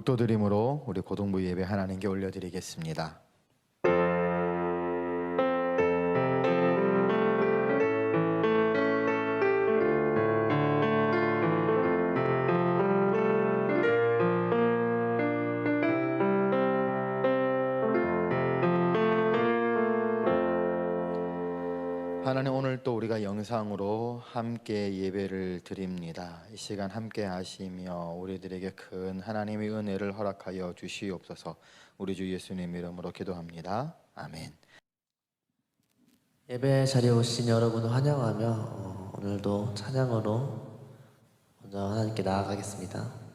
묵도드림으로 우리 고동부 예배 하나님께 올려드리겠습니다. 또 우리가 영상으로 함께 예배를 드립니다. 이 시간 함께 하시며 우리들에게 큰 하나님의 은혜를 허락하여 주시옵소서. 우리 주 예수님 이름으로 기도합니다. 아멘. 예배 자리에 오신 여러분을 환영하며 어, 오늘도 찬양으로 먼저 하나님께 나아가겠습니다.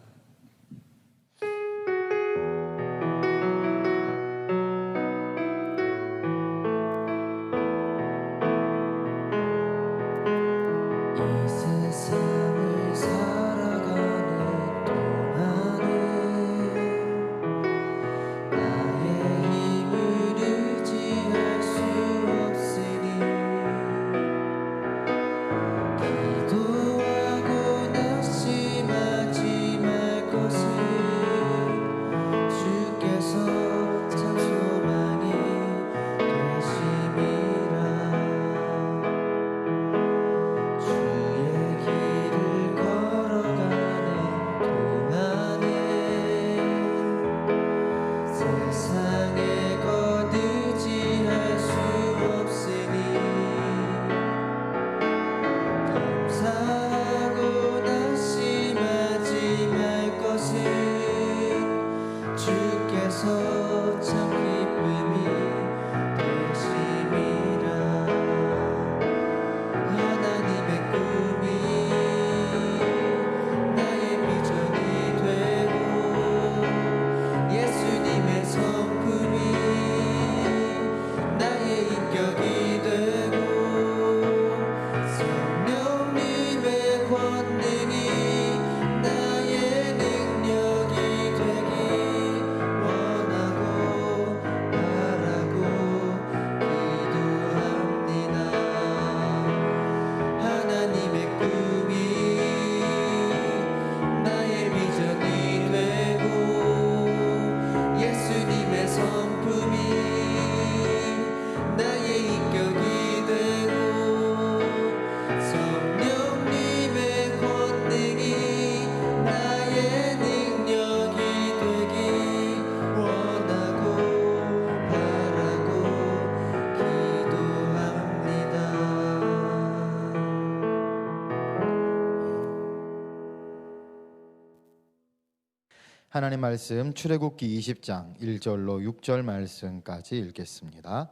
하나님 말씀 출애굽기 20장 1절로 6절 말씀까지 읽겠습니다.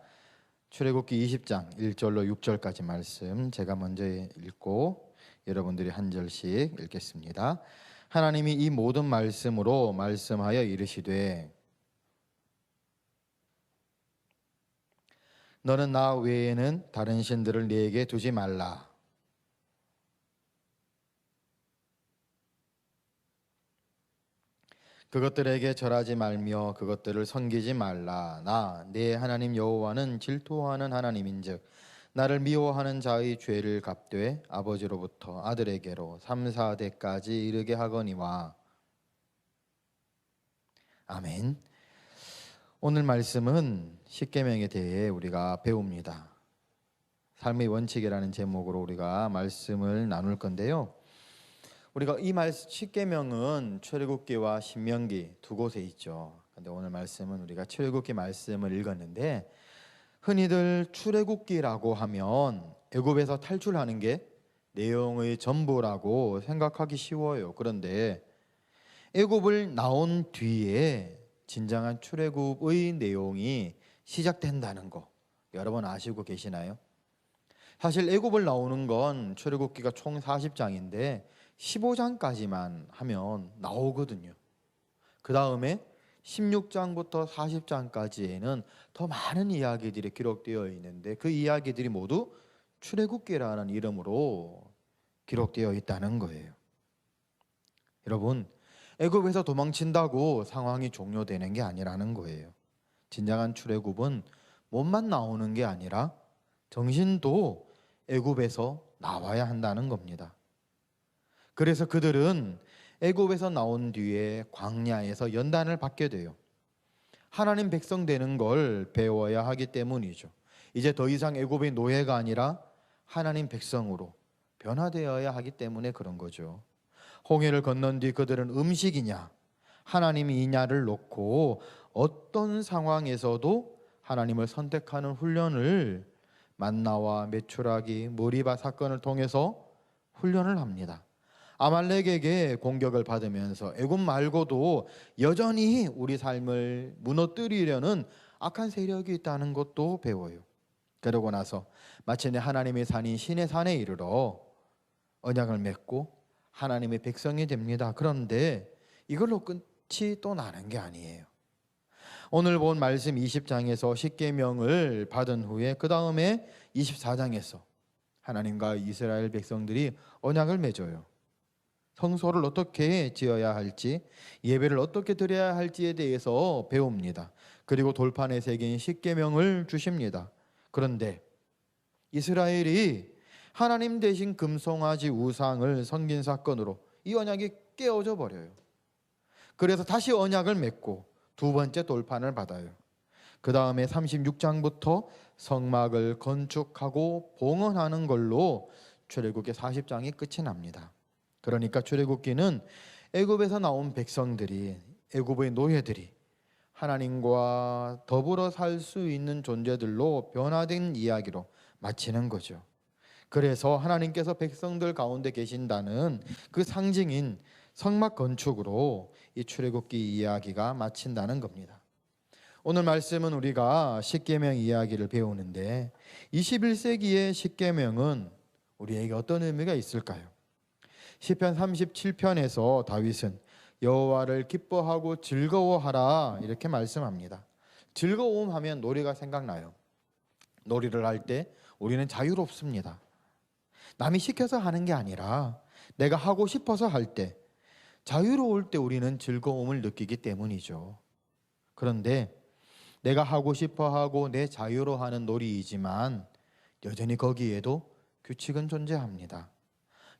출애굽기 20장 1절로 6절까지 말씀 제가 먼저 읽고 여러분들이 한 절씩 읽겠습니다. 하나님이 이 모든 말씀으로 말씀하여 이르시되 너는 나 외에는 다른 신들을 네게 두지 말라. 그것들에게 절하지 말며 그것들을 섬기지 말라. 나 내 하나님 여호와는 질투하는 하나님인즉 나를 미워하는 자의 죄를 갚되 아버지로부터 아들에게로 3, 4대까지 이르게 하거니와 아멘. 오늘 말씀은 십계명에 대해 우리가 배웁니다. 삶의 원칙이라는 제목으로 우리가 말씀을 나눌 건데요. 우리가 이 말씀 십계명은 출애굽기와 신명기 두 곳에 있죠. 근데 오늘 말씀은 우리가 출애굽기 말씀을 읽었는데 흔히들 출애굽기라고 하면 애굽에서 탈출하는 게 내용의 전부라고 생각하기 쉬워요. 그런데 애굽을 나온 뒤에 진정한 출애굽의 내용이 시작된다는 거 여러분 아시고 계시나요? 사실 애굽을 나오는 건 출애굽기가 총 40장인데 15장까지만 하면 나오거든요. 그 다음에 16장부터 40장까지에는 더 많은 이야기들이 기록되어 있는데 그 이야기들이 모두 출애굽기라는 이름으로 기록되어 있다는 거예요. 여러분, 애굽에서 도망친다고 상황이 종료되는 게 아니라는 거예요. 진정한 출애굽은 몸만 나오는 게 아니라 정신도 애굽에서 나와야 한다는 겁니다. 그래서 그들은 애굽에서 나온 뒤에 광야에서 연단을 받게 돼요. 하나님 백성 되는 걸 배워야 하기 때문이죠. 이제 더 이상 애굽의 노예가 아니라 하나님 백성으로 변화되어야 하기 때문에 그런 거죠. 홍해를 건넌 뒤 그들은 음식이냐 하나님이 이냐를 놓고 어떤 상황에서도 하나님을 선택하는 훈련을 만나와 메추라기 머리바 사건을 통해서 훈련을 합니다. 아말렉에게 공격을 받으면서 애굽 말고도 여전히 우리 삶을 무너뜨리려는 악한 세력이 있다는 것도 배워요. 그러고 나서 마침내 하나님의 산인 신의 산에 이르러 언약을 맺고 하나님의 백성이 됩니다. 그런데 이걸로 끝이 또 나는 게 아니에요. 오늘 본 말씀 20장에서 십계명을 받은 후에 그 다음에 24장에서 하나님과 이스라엘 백성들이 언약을 맺어요. 성소를 어떻게 지어야 할지, 예배를 어떻게 드려야 할지에 대해서 배웁니다. 그리고 돌판에 새긴 십계명을 주십니다. 그런데 이스라엘이 하나님 대신 금송아지 우상을 섬긴 사건으로 이 언약이 깨어져 버려요. 그래서 다시 언약을 맺고 두 번째 돌판을 받아요. 그 다음에 36장부터 성막을 건축하고 봉헌하는 걸로 출애굽기 40장이 끝이 납니다. 그러니까 출애굽기는 애굽에서 나온 백성들이 애굽의 노예들이 하나님과 더불어 살 수 있는 존재들로 변화된 이야기로 마치는 거죠. 그래서 하나님께서 백성들 가운데 계신다는 그 상징인 성막 건축으로 이 출애굽기 이야기가 마친다는 겁니다. 오늘 말씀은 우리가 십계명 이야기를 배우는데 21세기의 십계명은 우리에게 어떤 의미가 있을까요? 시편 37편에서 다윗은 여호와를 기뻐하고 즐거워하라 이렇게 말씀합니다. 즐거움 하면 놀이가 생각나요. 놀이를 할 때 우리는 자유롭습니다. 남이 시켜서 하는 게 아니라 내가 하고 싶어서 할 때 자유로울 때 우리는 즐거움을 느끼기 때문이죠. 그런데 내가 하고 싶어 하고 내 자유로 하는 놀이이지만 여전히 거기에도 규칙은 존재합니다.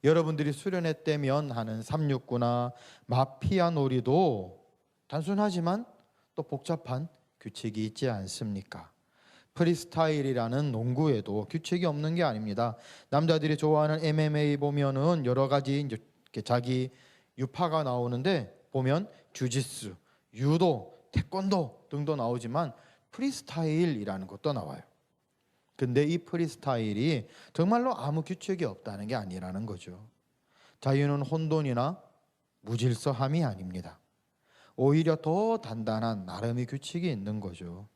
여러분들이 수련회 때면 하는 369나 마피아 놀이도 단순하지만 또 복잡한 규칙이 있지 않습니까? 프리스타일이라는 농구에도 규칙이 없는 게 아닙니다. 남자들이 좋아하는 MMA 보면은 여러 가지 이제 자기 유파가 나오는데 보면 주짓수, 유도, 태권도 등도 나오지만 프리스타일이라는 것도 나와요. 근데 이 프리스타일이 정말로 아무 규칙이 없다는 게 아니라는 거죠. 자유는 혼돈이나 무질서함이 아닙니다. 오히려 더 단단한 나름의 규칙이 있는 거죠.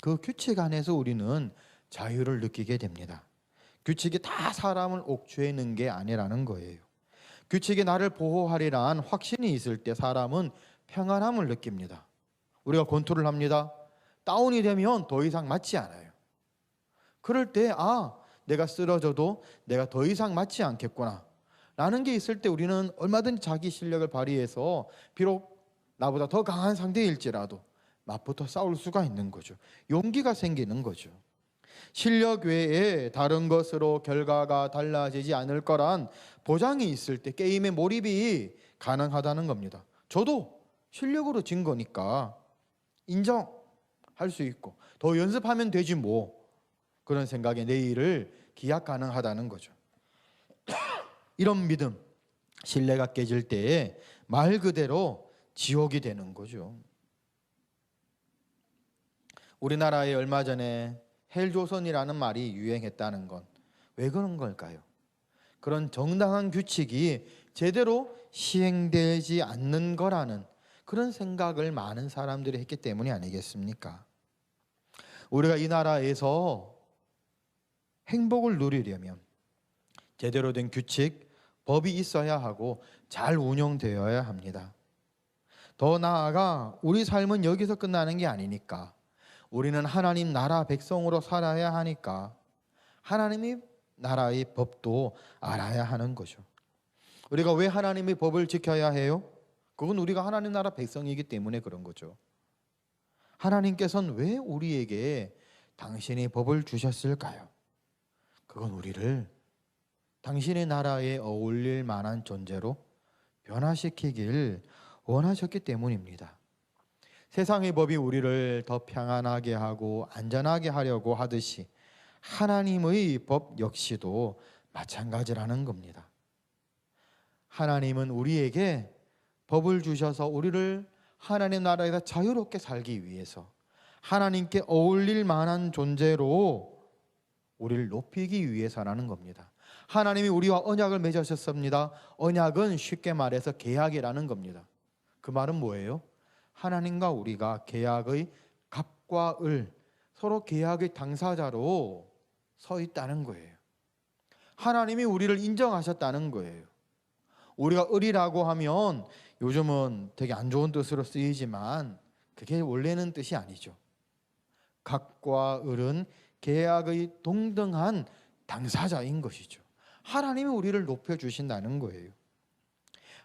그 규칙 안에서 우리는 자유를 느끼게 됩니다. 규칙이 다 사람을 옥죄는 게 아니라는 거예요. 규칙이 나를 보호하리란 확신이 있을 때 사람은 평안함을 느낍니다. 우리가 권투를 합니다. 다운이 되면 더 이상 맞지 않아요. 그럴 때, 아, 내가 쓰러져도 내가 더 이상 맞지 않겠구나. 라는 게 있을 때 우리는 얼마든지 자기 실력을 발휘해서 비록 나보다 더 강한 상대일지라도 맞붙어 싸울 수가 있는 거죠. 용기가 생기는 거죠. 실력 외에 다른 것으로 결과가 달라지지 않을 거란 보장이 있을 때 게임의 몰입이 가능하다는 겁니다. 저도 실력으로 진 거니까 인정할 수 있고 더 연습하면 되지 뭐 그런 생각에 내일을 기약 가능하다는 거죠. 이런 믿음, 신뢰가 깨질 때에 말 그대로 지옥이 되는 거죠. 우리나라에 얼마 전에 헬조선이라는 말이 유행했다는 건 왜 그런 걸까요? 그런 정당한 규칙이 제대로 시행되지 않는 거라는 그런 생각을 많은 사람들이 했기 때문이 아니겠습니까? 우리가 이 나라에서 행복을 누리려면 제대로 된 규칙, 법이 있어야 하고 잘 운영되어야 합니다. 더 나아가 우리 삶은 여기서 끝나는 게 아니니까 우리는 하나님 나라 백성으로 살아야 하니까 하나님이 나라의 법도 알아야 하는 거죠. 우리가 왜 하나님의 법을 지켜야 해요? 그건 우리가 하나님 나라 백성이기 때문에 그런 거죠. 하나님께서는 왜 우리에게 당신의 법을 주셨을까요? 그건 우리를 당신의 나라에 어울릴 만한 존재로 변화시키길 원하셨기 때문입니다. 세상의 법이 우리를 더 평안하게 하고 안전하게 하려고 하듯이 하나님의 법 역시도 마찬가지라는 겁니다. 하나님은 우리에게 법을 주셔서 우리를 하나님 나라에서 자유롭게 살기 위해서 하나님께 어울릴 만한 존재로 우리를 높이기 위해서라는 겁니다. 하나님이 우리와 언약을 맺으셨습니다. 언약은 쉽게 말해서 계약이라는 겁니다. 그 말은 뭐예요? 하나님과 우리가 계약의 갑과 을 서로 계약의 당사자로 서 있다는 거예요. 하나님이 우리를 인정하셨다는 거예요. 우리가 을이라고 하면 요즘은 되게 안 좋은 뜻으로 쓰이지만 그게 원래는 뜻이 아니죠. 갑과 을은 계약의 동등한 당사자인 것이죠. 하나님이 우리를 높여 주신다는 거예요.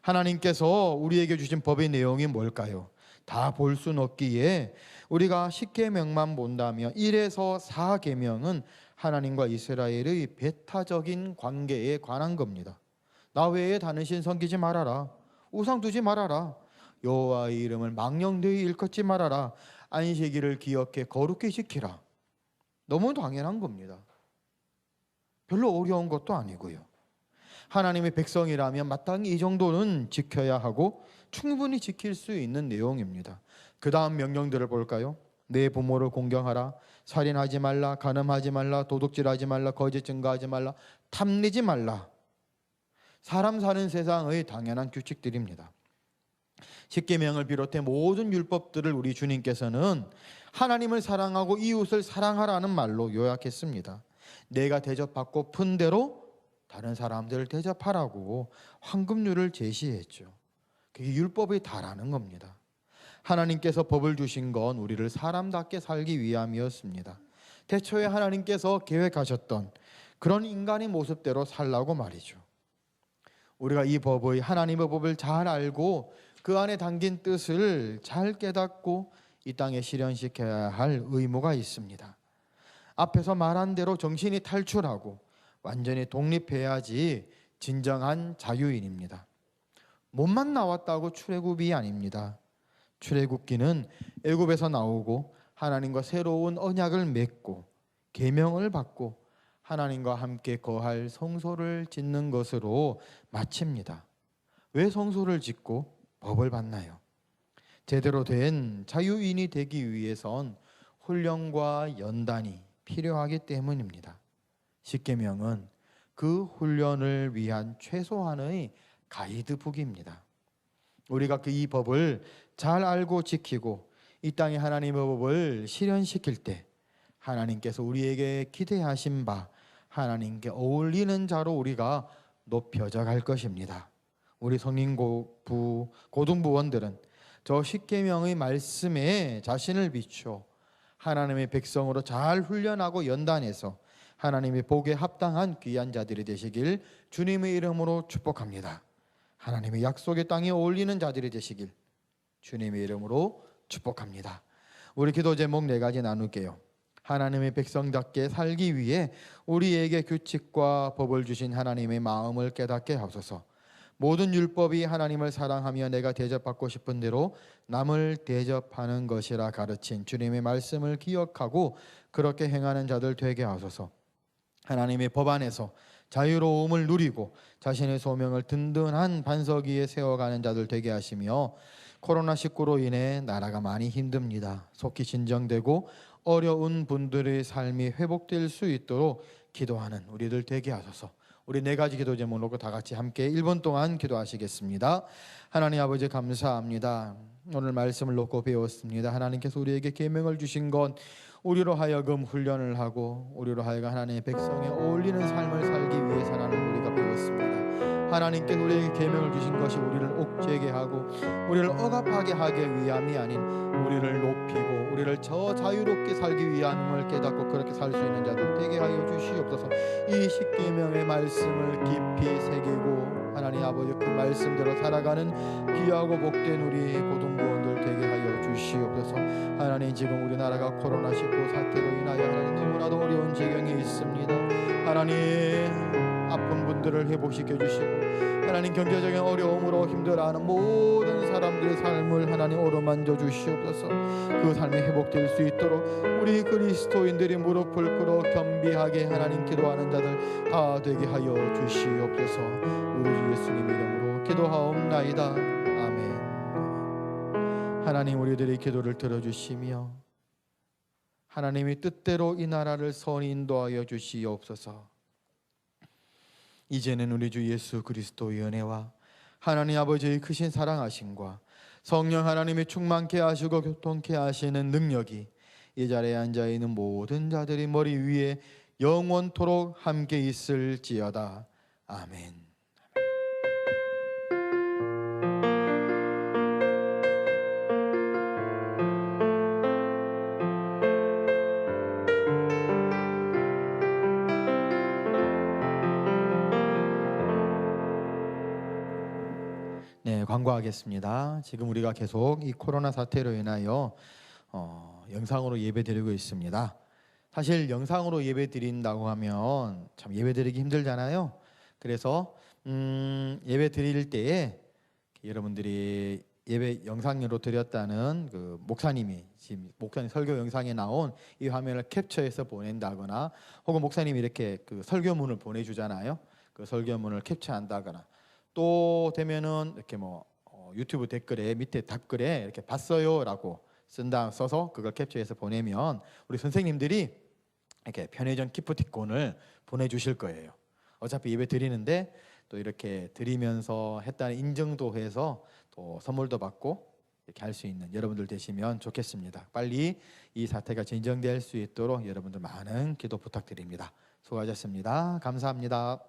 하나님께서 우리에게 주신 법의 내용이 뭘까요? 다볼 수는 없기에 우리가 10계명만 본다면 1에서 4계명은 하나님과 이스라엘의 배타적인 관계에 관한 겁니다. 나 외에 다른 신 섬기지 말아라. 우상 두지 말아라. 여호와의 이름을 망령되이 일컫지 말아라. 안식일을 기억해 거룩히 지키라. 너무 당연한 겁니다. 별로 어려운 것도 아니고요. 하나님의 백성이라면 마땅히 이 정도는 지켜야 하고 충분히 지킬 수 있는 내용입니다. 그 다음 명령들을 볼까요? 내 부모를 공경하라, 살인하지 말라, 간음하지 말라, 도둑질하지 말라, 거짓 증거하지 말라, 탐내지 말라. 사람 사는 세상의 당연한 규칙들입니다. 십계명을 비롯해 모든 율법들을 우리 주님께서는 하나님을 사랑하고 이웃을 사랑하라는 말로 요약했습니다. 내가 대접받고 푼 대로 다른 사람들을 대접하라고 황금률을 제시했죠. 그게 율법의 다라는 겁니다. 하나님께서 법을 주신 건 우리를 사람답게 살기 위함이었습니다. 대초에 하나님께서 계획하셨던 그런 인간의 모습대로 살라고 말이죠. 우리가 이 법의 하나님의 법을 잘 알고 그 안에 담긴 뜻을 잘 깨닫고 이 땅에 실현시켜야 할 의무가 있습니다. 앞에서 말한 대로 정신이 탈출하고 완전히 독립해야지 진정한 자유인입니다. 몸만 나왔다고 출애굽이 아닙니다. 출애굽기는 애굽에서 나오고 하나님과 새로운 언약을 맺고 계명을 받고 하나님과 함께 거할 성소를 짓는 것으로 마칩니다. 왜 성소를 짓고 법을 받나요? 제대로 된 자유인이 되기 위해선 훈련과 연단이 필요하기 때문입니다. 십계명은 그 훈련을 위한 최소한의 가이드북입니다. 우리가 그 이 법을 잘 알고 지키고 이 땅에 하나님의 법을 실현시킬 때 하나님께서 우리에게 기대하신 바 하나님께 어울리는 자로 우리가 높여져 갈 것입니다. 우리 성인고부 고등부원들은 저 십계명의 말씀에 자신을 비춰 하나님의 백성으로 잘 훈련하고 연단해서 하나님의 복에 합당한 귀한 자들이 되시길 주님의 이름으로 축복합니다. 하나님의 약속의 땅에 어울리는 자들이 되시길 주님의 이름으로 축복합니다. 우리 기도 제목 네 가지 나눌게요. 하나님의 백성답게 살기 위해 우리에게 규칙과 법을 주신 하나님의 마음을 깨닫게 하소서. 모든 율법이 하나님을 사랑하며 내가 대접받고 싶은 대로 남을 대접하는 것이라 가르친 주님의 말씀을 기억하고 그렇게 행하는 자들 되게 하소서. 하나님의 법 안에서 자유로움을 누리고 자신의 소명을 든든한 반석 위에 세워가는 자들 되게 하시며 코로나19로 인해 나라가 많이 힘듭니다. 속히 진정되고 어려운 분들의 삶이 회복될 수 있도록 기도하는 우리들 되게 하소서. 우리 네 가지 기도 제목 놓고 다 같이 함께 1분 동안 기도하시겠습니다. 하나님 아버지 감사합니다. 오늘 말씀을 놓고 배웠습니다. 하나님께서 우리에게 계명을 주신 건 우리로 하여금 훈련을 하고 우리로 하여금 하나님의 백성에 어울리는 삶을 살기 위해서라는 우리가 배웠습니다. 하나님께서 우리에게 계명을 주신 것이 우리를 옥죄게 하고 우리를 억압하게 하기 위함이 아닌 우리를 높이고 우리를 저 자유롭게 살기 위함을 깨닫고 그렇게 살 수 있는 자들 되게 하여 주시옵소서. 이 십계명의 말씀을 깊이 새기고 하나님 아버지 그 말씀대로 살아가는 귀하고 복된 우리 고등부원들 되게 하여 주시옵소서. 하나님 지금 우리나라가 코로나 19 사태로 인하여 하나님 너무나도 어려운 지경이 있습니다. 하나님 믿음들을 회복시켜 주시고 하나님 경제적인 어려움으로 힘들어하는 모든 사람들의 삶을 하나님 어루만져 주시옵소서. 그 삶이 회복될 수 있도록 우리 그리스도인들이 무릎을 꿇어 겸비하게 하나님 기도하는 자들 다 되게 하여 주시옵소서. 우리 주 예수님 이름으로 기도하옵나이다. 아멘. 하나님 우리들의 기도를 들어주시며 하나님의 뜻대로 이 나라를 선 인도하여 주시옵소서. 이제는 우리 주 예수 그리스도의 은혜와 하나님 아버지의 크신 사랑하심과 성령 하나님의 충만케 하시고 교통케 하시는 능력이 이 자리에 앉아 있는 모든 자들의 머리 위에 영원토록 함께 있을지어다. 아멘. 네, 광고하겠습니다. 지금 우리가 계속 이 코로나 사태로 인하여 어, 영상으로 예배드리고 있습니다. 사실 영상으로 예배드린다고 하면 참 예배드리기 힘들잖아요. 그래서 음, 예배드릴 때에 여러분들이 예배 영상으로 드렸다는 그 목사님이 지금 목사님 설교 영상에 나온 이 화면을 캡처해서 보낸다거나 혹은 목사님이 이렇게 그 설교문을 보내주잖아요. 그 설교문을 캡처한다거나 또 되면은 이렇게 뭐 어, 유튜브 댓글에 밑에 답글에 이렇게 봤어요라고 쓴다 써서 그걸 캡처해서 보내면 우리 선생님들이 이렇게 편의점 기프티콘을 보내주실 거예요. 어차피 예배 드리는데 또 이렇게 드리면서 했다는 인정도 해서 또 선물도 받고 이렇게 할 수 있는 여러분들 되시면 좋겠습니다. 빨리 이 사태가 진정될 수 있도록 여러분들 많은 기도 부탁드립니다. 수고하셨습니다. 감사합니다.